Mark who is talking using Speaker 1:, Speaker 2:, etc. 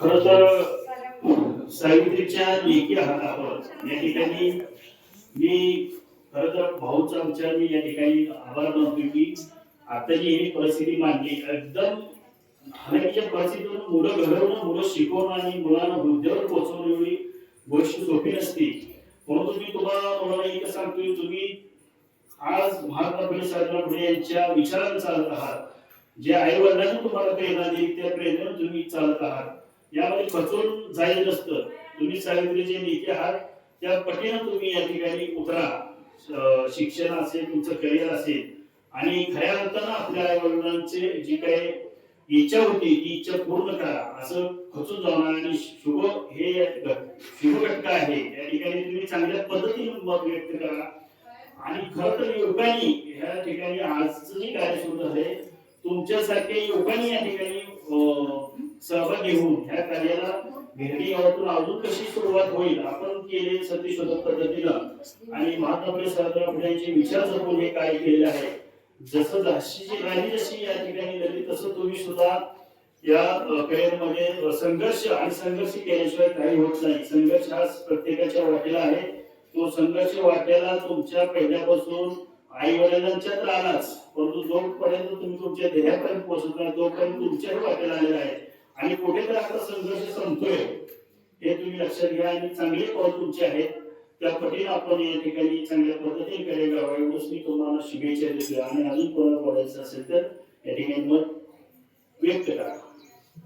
Speaker 1: खर तर सावित्रीच्या लेखी हातावर या ठिकाणी मी खर तर भाऊचा विचार मी या ठिकाणी आभार मानतो की आताची ही परिस्थिती मानली एकदम हालाकीच्या परिस्थितीतून मुलं घडवणं मुलं शिकवणं आणि मुलांना बुद्धीवर पोहोचवणं एवढी गोष्ट सोपी नसते. म्हणून मी तुम्हाला तुम्हाला एक सांगतोय तुम्ही आज महात्मा फुले साहेबराव फुले यांच्या विचारानं चालत आहात. जे आई वडिलांनी तुम्हाला प्रेरणा दिली त्या प्रेरणेवर तुम्ही चालत आहात. यामध्ये खचून जाईल नसतं. तुम्ही सावित्रीचे नेते आहात त्या पटीनं तुम्ही या ठिकाणी उतरा. शिक्षण असेल तुमचं करिअर असेल. आणि खऱ्या अर्थानं आपल्या आई वडिलांचे जी काही इच्छा होती ती इच्छा पूर्ण करा. असं खचून जाणार आणि शुभ हे शुभ घटक आहे. या ठिकाणी तुम्ही चांगल्या पद्धतीने मत व्यक्त करा. आणि खर तर युवकांनी या ठिकाणी आजचं जे कार्य सुरू आहे तुमच्यासारखे युवकांनी या ठिकाणी सहभाग घेऊन ह्या कार्याला भेटी गावातून अजून कशी सुरुवात होईल आपण केले सतीशोधक पद्धतीनं. आणि महात्मा फुले साहेबराव यांचे विचार जपून हे कार्य केलेलं आहे. जसं झाशीची राणी जशी या ठिकाणी झाली तसं तुम्ही सुद्धा या करिअरमध्ये संघर्ष आणि संघर्ष केल्याशिवाय काही होत नाही. संघर्ष हा प्रत्येकाच्या वाटेला आहे. तो संघर्ष वाट्याला तुमच्या पहिल्यापासून आई वडिलांच्यात राहणारच. परंतु जोपर्यंत तुम्ही तुमच्या ध्येयापर्यंत पोहोचत नाही तोपर्यंत तुमच्याही वाटेला आलेला आहे. आणि कुठेतरी आता संघर्ष संपतोय. हे तुम्ही लक्षात घ्या. आणि चांगले पाऊल तुमचे आहेत. त्या पटीने आपण या ठिकाणी चांगल्या पद्धतीने कार्य करावं. एवढंच मी तुम्हाला शुभेच्छा देतो आणि अजून कोणाला बोलायचं असेल तर या ठिकाणी मत व्यक्त करा.